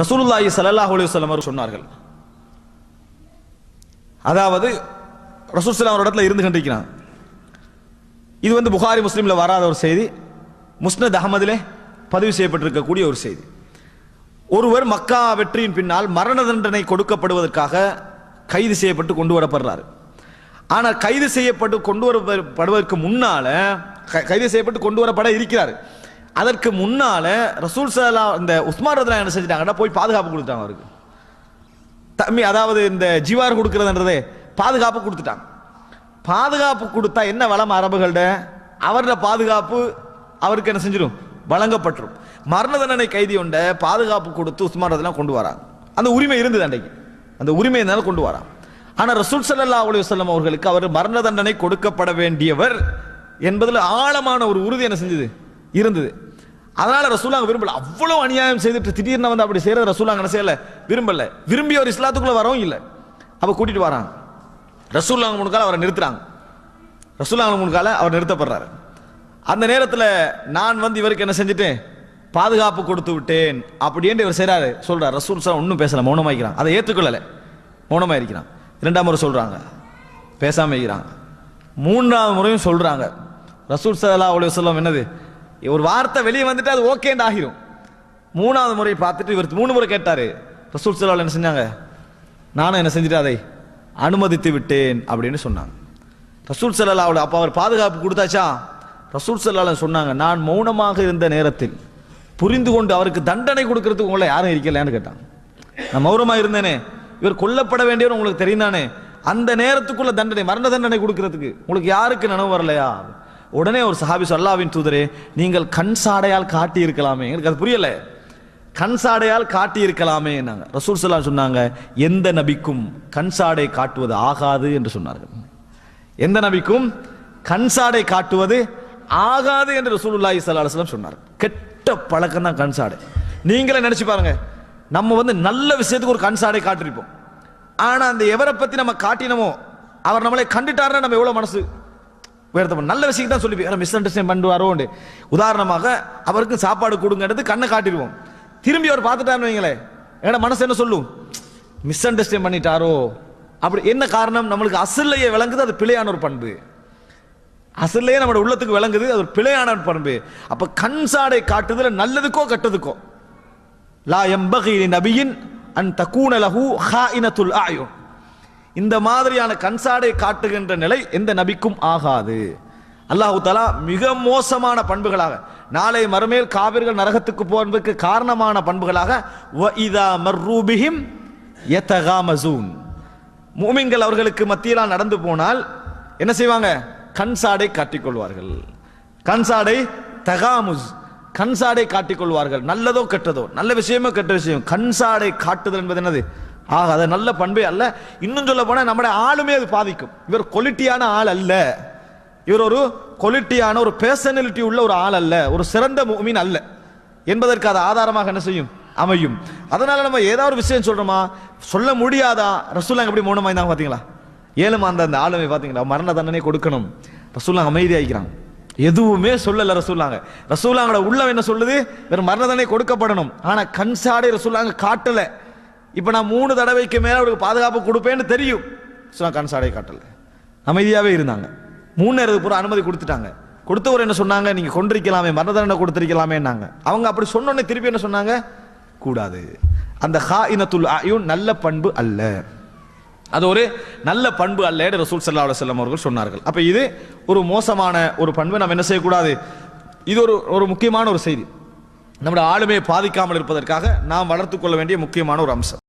ரசூலுல்லாஹி ஸல்லல்லாஹு அலைஹி வஸல்லம் சொன்னார்கள். அதாவது ரசூல் சலாம் ஒரு இடத்துல இருந்து கண்டிக்கிறான் இது வந்து புகாரி முஸ்லீமில் வராத ஒரு செய்தி. முஸ்னத் அகமதிலே பதிவு செய்யப்பட்டிருக்கக்கூடிய ஒரு செய்தி. ஒருவர் மக்கா வெற்றியின் பின்னால் மரண தண்டனை கொடுக்கப்படுவதற்காக கைது செய்யப்பட்டு கொண்டு வரப்படுறாரு. ஆனால் கைது செய்யப்பட்டு கொண்டு வரப்படுவதற்கு முன்னால கைது செய்யப்பட்டு கொண்டு வரப்பட இருக்கிறார். அதற்கு முன்னால ரசூல் சல்லா இந்த உஸ்மான் ரத்னா என்ன செஞ்சிட்டாங்கன்னா போய் பாதுகாப்பு கொடுத்தாங்க அவருக்கு. தம்பி அதாவது இந்த ஜிவார் கொடுக்கறதுன்றதே பாதுகாப்பு கொடுத்துட்டாங்க. பாதுகாப்பு கொடுத்தா என்ன வளம் அரபுகள்ட? அவரோட பாதுகாப்பு அவருக்கு என்ன செஞ்சிடும் வழங்கப்பட்டுரும். மரண தண்டனை கைதி உண்ட பாதுகாப்பு கொடுத்து உஸ்மான் ரத்னா கொண்டு வராங்க. அந்த உரிமை இருந்தது அன்றைக்கு. அந்த உரிமை இருந்தாலும் கொண்டு வரான் ஆனால் ரசூல் சல்லா அலி வல்லம் அவர்களுக்கு அவர் மரண தண்டனை கொடுக்கப்பட வேண்டியவர் என்பதில் ஆழமான ஒரு உறுதி என்ன செஞ்சது? இருந்தது. அதனால ரசூலாங்க விரும்பல. அவ்வளவு அநியாயம் செய்துட்டு திடீர்னு வந்து அப்படி செய்யறது ரசூலாங்க என்ன செய்யல? விரும்பல. விரும்பி அவர் இஸ்லாத்துக்குள்ள வரவும் இல்லை. அப்ப கூட்டிட்டு வராங்க. ரசூல்லாங்க முன்கால அவரை நிறுத்துறாங்க. ரசூல்லாங்க முன்கால அவர் நிறுத்தப்படுறாரு. அந்த நேரத்தில் நான் வந்து இவருக்கு என்ன செஞ்சுட்டேன்? பாதுகாப்பு கொடுத்து விட்டேன். அப்படின்னு இவர் செய்கிறாரு சொல்கிறார் ரசூல் சார் ஒன்றும் பேசலை. மௌனமாகிக்கிறான் அதை ஏற்றுக்கொள்ளலை. மௌனமாயிருக்கிறான் இரண்டாம் முறை சொல்கிறாங்க பேசாமல் இருக்கிறாங்க. மூன்றாவது முறையும் சொல்கிறாங்க ரசூல் சல்லா அவ்வளோ வஸல்லம் என்னது? ஒரு வார்த்தை வெளியே வந்துட்டு அது ஓகேன்னு ஆகிரும். மூணாவது முறை பார்த்துட்டு இவர் மூணு முறை கேட்டாரு. ரசூல் சலால் என்ன செஞ்சாங்க? நானும் என்ன செஞ்சுட்டு அதை அனுமதித்து விட்டேன் அப்படின்னு சொன்னாங்க. ரசூல் சல்லா அப்போ அவர் பாதுகாப்பு கொடுத்தாச்சா? ரசூல் சல்லா சொன்னாங்க நான் மௌனமாக இருந்த நேரத்தில் புரிந்து கொண்டு அவருக்கு தண்டனை கொடுக்கறதுக்கு உங்களை யாரும் இருக்கலையான்னு கேட்டாங்க. நான் மௌனமாக இருந்தேனே இவர் கொல்லப்பட வேண்டியவர் உங்களுக்கு தெரியுதானே அந்த நேரத்துக்குள்ள தண்டனை மரண தண்டனை கொடுக்கறதுக்கு உங்களுக்கு யாருக்கு நினைவு வரலையா? உடனே ஒரு சஹாபி சொல்லாவின் தூதரே நீங்கள் கண் சாடையால் காட்டி இருக்கலாமே எனக்கு அது புரியல. கண் சாடையால் காட்டி இருக்கலாமே ரசூல் ஸல்லல்லாஹு சொன்னாங்க எந்த நபிக்கும் கண் சாடை காட்டுவது ஆகாது என்று சொன்னார்கள். எந்த நபிக்கும் கண் சாடை காட்டுவது ஆகாது என்று ரசூலுல்லாஹி ஸல்லல்லாஹு சொன்னார் கெட்ட பழக்கம் தான் கண் சாடை. நீங்களே நினைச்சு பாருங்க நம்ம வந்து நல்ல விஷயத்துக்கு ஒரு கண் சாடை காட்டிருப்போம் ஆனால் அந்த எவரை பற்றி நம்ம காட்டினமோ அவர் நம்மளை கண்டுட்டாருன்னா நம்ம எவ்வளோ மனசு? உயர்த்தப்படும் நல்ல விஷயம் தான் சொல்லி மிஸ் அண்டர்ஸ்டாண்ட் பண்ணுவாரோண்டு. உதாரணமாக அவருக்கு சாப்பாடு கொடுங்கிறது கண்ணை காட்டிடுவோம். திரும்பி அவர் பார்த்துட்டாருன்னு வைங்களேன். எங்கட மனசு என்ன சொல்லும்? மிஸ் அண்டர்ஸ்டாண்ட் பண்ணிட்டாரோ? அப்படி என்ன காரணம்? நம்மளுக்கு அசல்லையே விளங்குது அது பிழையான ஒரு பண்பு. அசல்லையே நம்மளோட உள்ளத்துக்கு விளங்குது அது ஒரு பிழையான ஒரு பண்பு. அப்ப கண் சாடை காட்டுதல் நல்லதுக்கோ கட்டதுக்கோ. லா எம்பகி நபியின் அன் தக்கூன லஹு ஹாயினத்துல் ஆயோ இந்த மாதிரியான கண்சாடை காட்டுகின்ற நிலை எந்த நபிக்கும் ஆகாது. அல்லாஹு தலா மிக மோசமான பண்புகளாக நாளை மறுமேல் காவிர்கள் நரகத்துக்கு போவதற்கு காரணமான பண்புகளாக மூமிங்கள் அவர்களுக்கு மத்தியிலாம் நடந்து போனால் என்ன செய்வாங்க? கண்சாடை காட்டிக்கொள்வார்கள். கண்சாடை தகாமுஸ் கண்சாடை காட்டிக்கொள்வார்கள். நல்லதோ கெட்டதோ நல்ல விஷயமோ கெட்ட விஷயம். கண்சாடை காட்டுதல் என்பது என்னது? ஆக அது நல்ல பண்பே அல்ல. இன்னும் சொல்ல போனால் நம்முடைய ஆளுமே அது பாதிக்கும். இவர் கொலிட்டியான ஆள் அல்ல. இவர் ஒரு குவாலிட்டியான ஒரு பேர்சனாலிட்டி உள்ள ஒரு ஆள் அல்ல. ஒரு சிறந்த மீன் அல்ல. என்பதற்கு அது ஆதாரமாக என்ன செய்யும்? அமையும். அதனால நம்ம ஏதாவது ஒரு விஷயம் சொல்றோமா? சொல்ல முடியாதா? ரசூல்லாங்க எப்படி மூணு இருந்தாங்க பார்த்தீங்களா ஏழுமா அந்த அந்த ஆளுமை பார்த்தீங்களா மரண தண்டனை கொடுக்கணும். ரசூல்லாங்க அமைதியாகிறாங்க எதுவுமே சொல்லல ரசூல்லாங்க ரசூல்லாங்களோட உள்ளம் என்ன சொல்லுது? வெறும் மரண தண்டனை கொடுக்கப்படணும். ஆனால் கண் சாடை காட்டலை. இப்போ நான் மூணு தடவைக்கு மேலே அவருக்கு பாதுகாப்பு கொடுப்பேன்னு தெரியும். சும்மா கண் சாடை காட்டல. அமைதியாகவே இருந்தாங்க. மூணு நேரத்துக்கு பூரா அனுமதி கொடுத்துட்டாங்க. கொடுத்தவர் என்ன சொன்னாங்க? நீங்கள் கொண்டிருக்கலாமே மரண தண்டனை கொடுத்திருக்கலாமேன்னாங்க. அவங்க அப்படி சொன்னோன்னே திருப்பி என்ன சொன்னாங்க? கூடாது. அந்த ஹா இனத்துல் அயூன் நல்ல பண்பு அல்ல. அது ஒரு நல்ல பண்பு அல்ல ரசூல் சல்லா அலுவலம் அவர்கள் சொன்னார்கள். அப்போ இது ஒரு மோசமான ஒரு பண்பு. நம்ம என்ன செய்யக்கூடாது? இது ஒரு ஒரு முக்கியமான ஒரு செய்தி. நம்முடைய ஆளுமையை பாதிக்காமல் இருப்பதற்காக நாம் வளர்த்துக்கொள்ள வேண்டிய முக்கியமான ஒரு அம்சம்.